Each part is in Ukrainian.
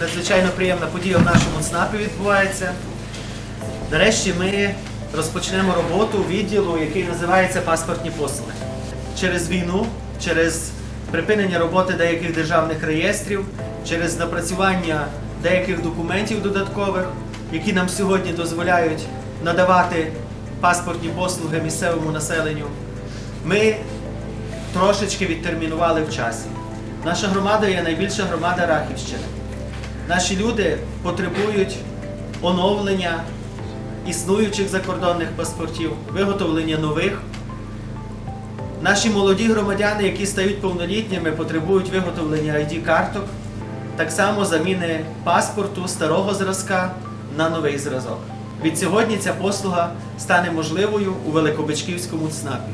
надзвичайно приємна подія в нашому ЦНАПі відбувається. Нарешті ми розпочнемо роботу відділу, який називається паспортні послуги. Через війну, через припинення роботи деяких державних реєстрів, через напрацювання деяких документів додаткових, які нам сьогодні дозволяють надавати паспортні послуги місцевому населенню, ми трошечки відтермінували в часі. Наша громада є найбільша громада Рахівщини. Наші люди потребують оновлення існуючих закордонних паспортів, виготовлення нових. Наші молоді громадяни, які стають повнолітніми, потребують виготовлення ID-карток, так само заміни паспорту старого зразка на новий зразок. Від сьогодні ця послуга стане можливою у Великобичківському ЦНАПі.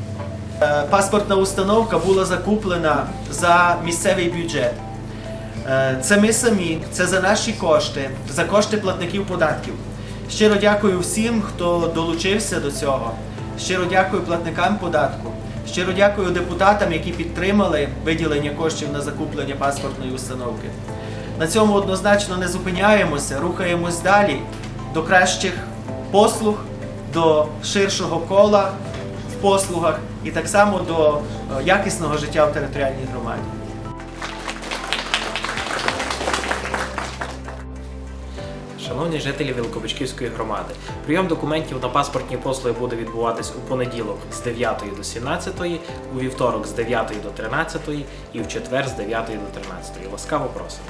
Е, Паспортна установка була закуплена за місцевий бюджет. Е, Це ми самі, це за наші кошти, за кошти платників податків. Щиро дякую всім, хто долучився до цього. Щиро дякую платникам податку. Щиро дякую депутатам, які підтримали виділення коштів на закуплення паспортної установки. На цьому однозначно не зупиняємося, рухаємось далі до кращих послуг, до ширшого кола в послугах і так само до е, якісного життя в територіальній громаді. Шановні жителі Великобичківської громади, прийом документів на паспортні послуги буде відбуватись у понеділок з 9 до 17, у вівторок з 9 до 13 і в четвер з 9 до 13. Ласкаво просимо.